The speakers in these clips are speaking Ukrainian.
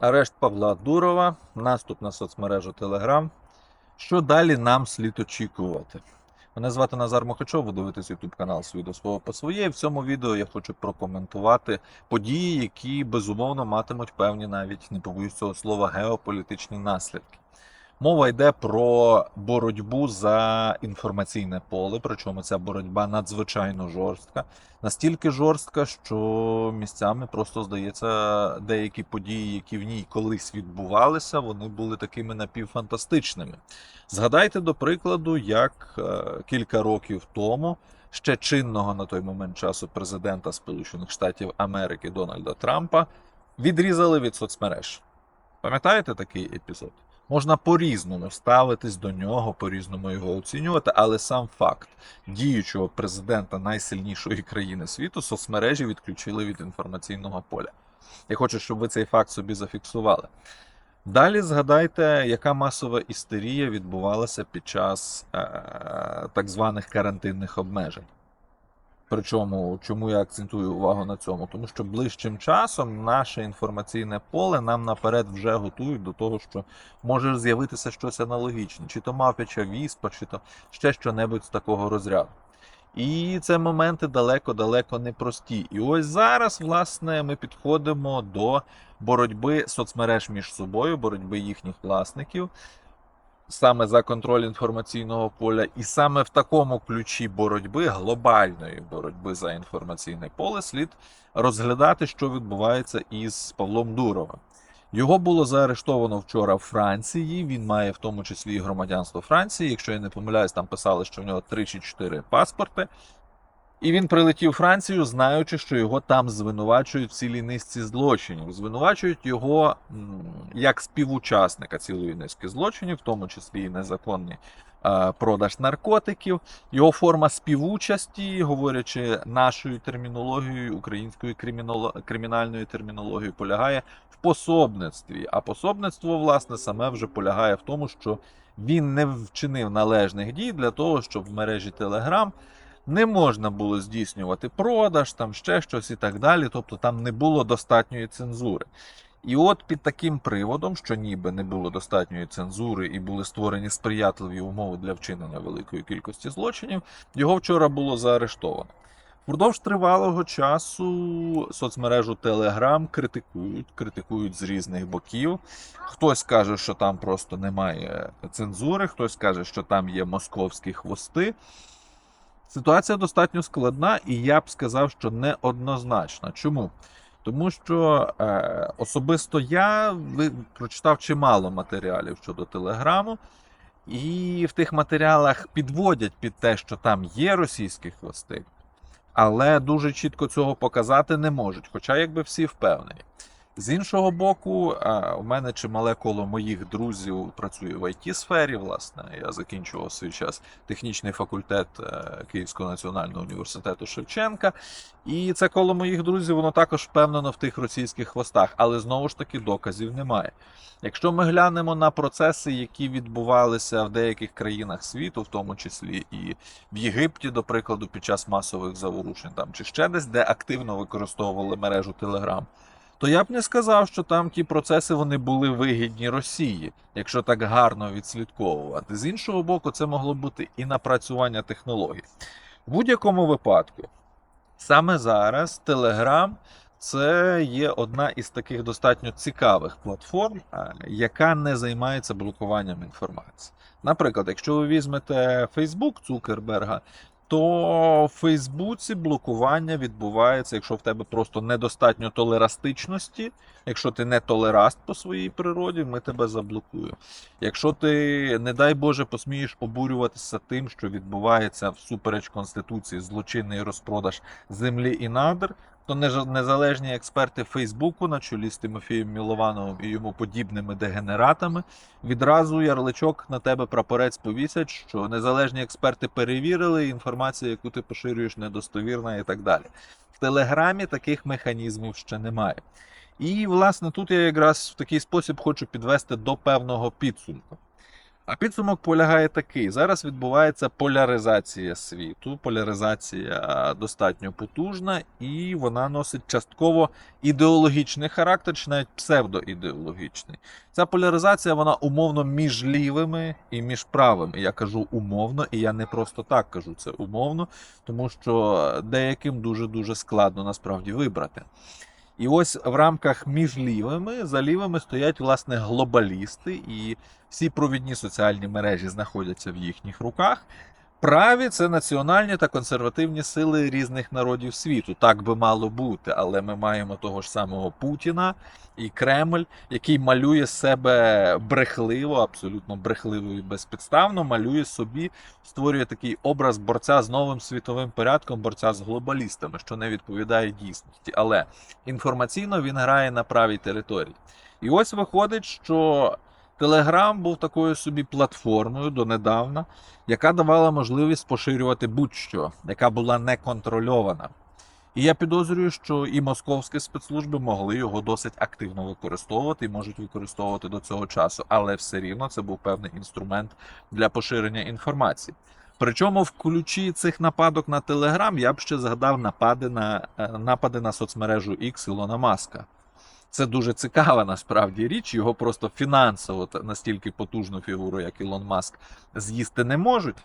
Арешт Павла Дурова, наступ на соцмережу Telegram. Що далі нам слід очікувати? Мене звати Назар Мохачов, ви дивитесь YouTube канал «Свій до свого по своє. І в цьому відео я хочу прокоментувати події, які безумовно матимуть певні навіть не побоюсь цього слова геополітичні наслідки. Мова йде про боротьбу за інформаційне поле, причому ця боротьба надзвичайно жорстка. Настільки жорстка, що місцями просто здається, деякі події, які в ній колись відбувалися, вони були такими напівфантастичними. Згадайте, до прикладу, як е, кілька років тому ще чинного на той момент часу президента Сполучених Штатів Америки Дональда Трампа відрізали від соцмереж. Пам'ятаєте такий епізод? Можна по-різному ставитись до нього, по-різному його оцінювати, але сам факт діючого президента найсильнішої країни світу соцмережі відключили від інформаційного поля. Я хочу, щоб ви цей факт собі зафіксували. Далі згадайте, яка масова істерія відбувалася під час е, так званих карантинних обмежень. Причому, чому я акцентую увагу на цьому? Тому що ближчим часом наше інформаційне поле нам наперед вже готують до того, що може з'явитися щось аналогічне, чи то мавпяча віспа, чи то ще що-небудь з такого розряду. І це моменти далеко-далеко непрості. І ось зараз, власне, ми підходимо до боротьби соцмереж між собою, боротьби їхніх власників, саме за контроль інформаційного поля, і саме в такому ключі боротьби, глобальної боротьби за інформаційне поле, слід розглядати, що відбувається із Павлом Дуровим. Його було заарештовано вчора в Франції. Він має в тому числі і громадянство Франції. Якщо я не помиляюсь, там писали, що в нього 3 чи 4 паспорти. І він прилетів у Францію, знаючи, що його там звинувачують в цілій низці злочинів. Звинувачують його як співучасника цілої низки злочинів, в тому числі і незаконний е, продаж наркотиків. Його форма співучасті, говорячи нашою термінологією, українською кримінальною термінологією, полягає в пособництві. А пособництво, власне, саме вже полягає в тому, що він не вчинив належних дій для того, щоб в мережі Telegram не можна було здійснювати продаж, там ще щось і так далі. Тобто там не було достатньої цензури. І от під таким приводом, що ніби не було достатньої цензури і були створені сприятливі умови для вчинення великої кількості злочинів, його вчора було заарештовано. Впродовж тривалого часу соцмережу Telegram критикують, критикують з різних боків. Хтось каже, що там просто немає цензури, хтось каже, що там є московські хвости. Ситуація достатньо складна, і я б сказав, що неоднозначна. Чому? Тому що е, особисто я прочитав чимало матеріалів щодо Телеграму, і в тих матеріалах підводять під те, що там є російські хвости, але дуже чітко цього показати не можуть, хоча якби всі впевнені. З іншого боку, е, у мене чимале коло моїх друзів працює в it сфері Власне, я закінчував свій час технічний факультет е, Київського національного університету Шевченка. І це коло моїх друзів, воно також впевнено в тих російських хвостах, але знову ж таки доказів немає. Якщо ми глянемо на процеси, які відбувалися в деяких країнах світу, в тому числі і в Єгипті, до прикладу, під час масових заворушень, там чи ще десь, де активно використовували мережу Telegram, то я б не сказав, що там ті процеси вони були вигідні Росії, якщо так гарно відслідковувати. З іншого боку, це могло бути і напрацювання технологій. В будь-якому випадку, саме зараз Telegram це є одна із таких достатньо цікавих платформ, яка не займається блокуванням інформації. Наприклад, якщо ви візьмете Facebook Цукерберга, то в Фейсбуці блокування відбувається, якщо в тебе просто недостатньо толерастичності, якщо ти не толераст по своїй природі, ми тебе заблокуємо. Якщо ти, не дай Боже, посмієш обурюватися тим, що відбувається всупереч Конституції злочинний розпродаж землі і надр, то неж- незалежні експерти Фейсбуку на чолі з Тимофієм Міловановим і йому подібними дегенератами відразу ярличок на тебе прапорець повісять, що незалежні експерти перевірили, інформація, яку ти поширюєш, недостовірна і так далі. В Телеграмі таких механізмів ще немає. І, власне, тут я якраз в такий спосіб хочу підвести до певного підсумку. А підсумок полягає такий: зараз відбувається поляризація світу. Поляризація достатньо потужна, і вона носить частково ідеологічний характер, чи навіть псевдоідеологічний. Ця поляризація вона умовно між лівими і між правими. Я кажу умовно, і я не просто так кажу це умовно, тому що деяким дуже дуже складно насправді вибрати. І ось в рамках між лівими за лівими стоять власне глобалісти, і всі провідні соціальні мережі знаходяться в їхніх руках. Праві це національні та консервативні сили різних народів світу. Так би мало бути, але ми маємо того ж самого Путіна і Кремль, який малює себе брехливо, абсолютно брехливо і безпідставно, малює собі, створює такий образ борця з новим світовим порядком, борця з глобалістами, що не відповідає дійсності. Але інформаційно він грає на правій території. І ось виходить, що Телеграм був такою собі платформою донедавна, яка давала можливість поширювати будь-що, яка була неконтрольована. І я підозрюю, що і московські спецслужби могли його досить активно використовувати і можуть використовувати до цього часу, але все рівно це був певний інструмент для поширення інформації. Причому в ключі цих нападок на Телеграм я б ще згадав напади на е, напади на соцмережу X Ілона Маска. Це дуже цікава насправді річ. Його просто фінансово настільки потужну фігуру, як Ілон Маск, з'їсти не можуть.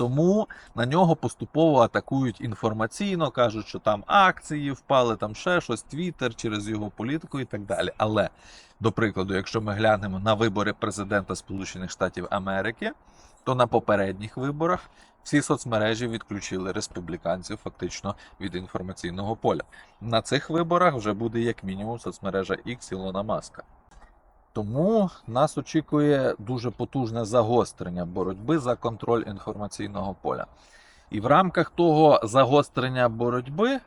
Тому на нього поступово атакують інформаційно, кажуть, що там акції впали, там ще щось, Твіттер через його політику і так далі. Але, до прикладу, якщо ми глянемо на вибори президента Сполучених Штатів Америки, то на попередніх виборах всі соцмережі відключили республіканців фактично від інформаційного поля. На цих виборах вже буде як мінімум соцмережа X Ілона Маска. Тому нас очікує дуже потужне загострення боротьби за контроль інформаційного поля. І в рамках того загострення боротьби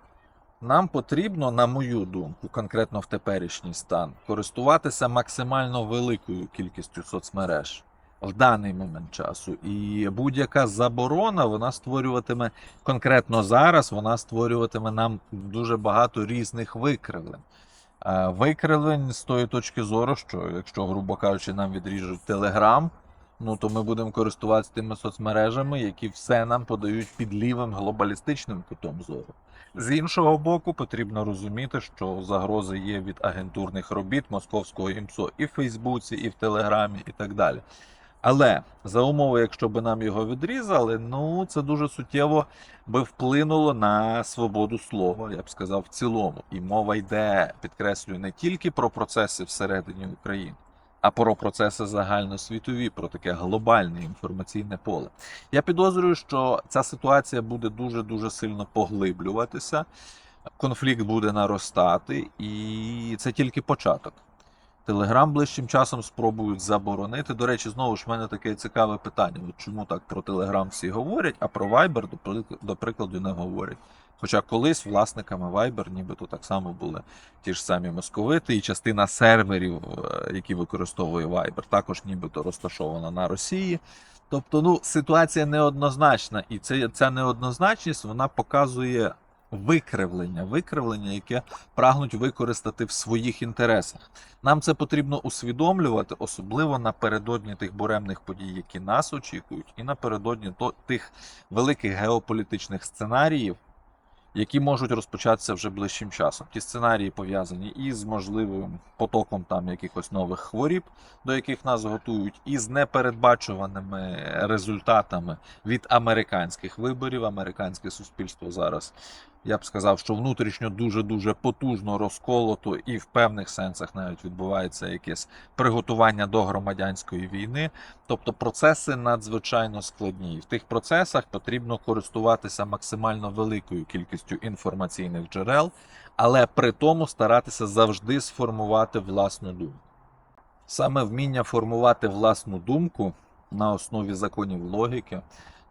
нам потрібно, на мою думку, конкретно в теперішній стан, користуватися максимально великою кількістю соцмереж в даний момент часу. І будь-яка заборона вона створюватиме конкретно зараз, вона створюватиме нам дуже багато різних викривлень. Е, Викривлень з тої точки зору, що якщо, грубо кажучи, нам відріжуть Телеграм, ну то ми будемо користуватися тими соцмережами, які все нам подають під лівим глобалістичним кутом зору. З іншого боку, потрібно розуміти, що загрози є від агентурних робіт московського ІМСО і в Фейсбуці, і в Телеграмі, і так далі. Але за умови, якщо би нам його відрізали, ну це дуже суттєво би вплинуло на свободу слова, я б сказав, в цілому. І мова йде, підкреслюю, не тільки про процеси всередині України, а про процеси загальносвітові, про таке глобальне інформаційне поле. Я підозрюю, що ця ситуація буде дуже дуже сильно поглиблюватися, конфлікт буде наростати, і це тільки початок. Телеграм ближчим часом спробують заборонити. До речі, знову ж в мене таке цікаве питання. От чому так про Телеграм всі говорять, а про Viber, до, прикладу, не говорять. Хоча колись власниками Viber нібито так само були ті ж самі московити, і частина серверів, е, які використовує Viber, також нібито розташована на Росії. Тобто, ну, ситуація неоднозначна, і це, ця неоднозначність вона показує викривлення, викривлення, яке прагнуть використати в своїх інтересах. Нам це потрібно усвідомлювати, особливо напередодні тих буремних подій, які нас очікують, і напередодні тих великих геополітичних сценаріїв, які можуть розпочатися вже ближчим часом. Ті сценарії пов'язані і з можливим потоком там якихось нових хворіб, до яких нас готують, і з непередбачуваними результатами від американських виборів. Американське суспільство зараз я б сказав, що внутрішньо дуже дуже потужно розколото, і в певних сенсах навіть відбувається якесь приготування до громадянської війни. Тобто процеси надзвичайно складні. І в тих процесах потрібно користуватися максимально великою кількістю інформаційних джерел, але при тому старатися завжди сформувати власну думку. Саме вміння формувати власну думку на основі законів логіки,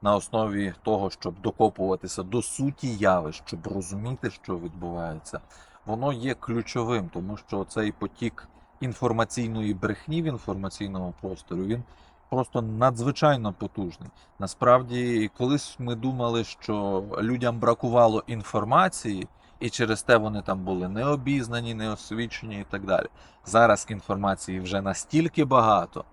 на основі того, щоб докопуватися до суті явищ, щоб розуміти, що відбувається, воно є ключовим, тому що цей потік інформаційної брехні в інформаційному просторі він просто надзвичайно потужний. Насправді, колись ми думали, що людям бракувало інформації. І через те вони там були необізнані, неосвічені і так далі. Зараз інформації вже настільки багато,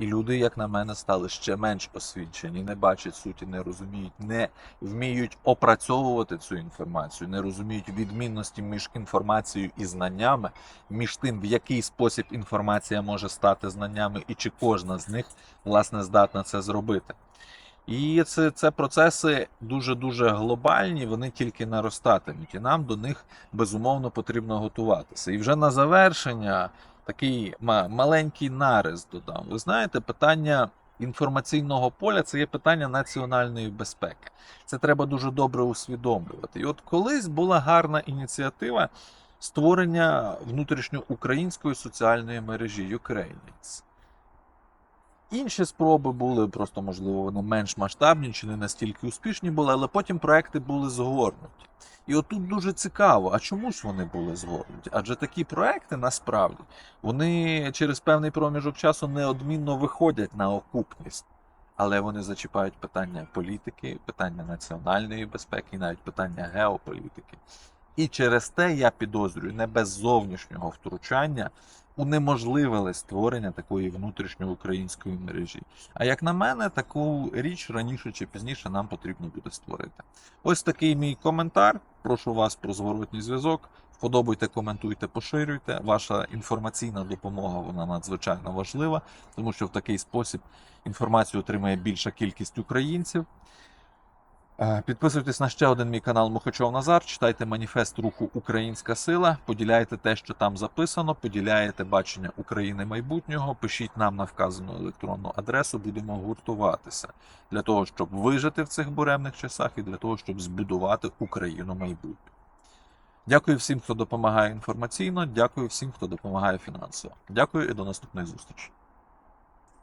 І люди, як на мене, стали ще менш освічені, не бачать суті, не розуміють, не вміють опрацьовувати цю інформацію, не розуміють відмінності між інформацією і знаннями, між тим, в який спосіб інформація може стати знаннями, і чи кожна з них власне здатна це зробити. І це, це процеси дуже-дуже глобальні, вони тільки наростатимуть, і нам до них безумовно потрібно готуватися. І вже на завершення такий ма- маленький нарис додам. Ви знаєте, питання інформаційного поля це є питання національної безпеки. Це треба дуже добре усвідомлювати. І от колись була гарна ініціатива створення внутрішньоукраїнської соціальної мережі Ukrainians. Інші спроби були, просто можливо, вони менш масштабні чи не настільки успішні були, але потім проекти були згорнуті. І отут дуже цікаво, а чому ж вони були згорнуті? Адже такі проекти насправді вони через певний проміжок часу неодмінно виходять на окупність, але вони зачіпають питання політики, питання національної безпеки, навіть питання геополітики. І через те я підозрюю, не без зовнішнього втручання унеможливили створення такої внутрішньоукраїнської мережі. А як на мене, таку річ раніше чи пізніше нам потрібно буде створити. Ось такий мій коментар. Прошу вас про зворотній зв'язок. Вподобайте, коментуйте, поширюйте. Ваша інформаційна допомога вона надзвичайно важлива, тому що в такий спосіб інформацію отримає більша кількість українців. Е, Підписуйтесь на ще один мій канал Мухачов Назар, читайте маніфест руху Українська сила, поділяйте те, що там записано, поділяєте бачення України майбутнього. Пишіть нам на вказану електронну адресу, будемо гуртуватися для того, щоб вижити в цих буремних часах і для того, щоб збудувати Україну майбутнього. Дякую всім, хто допомагає інформаційно. Дякую всім, хто допомагає фінансово. Дякую і до наступної зустрічі.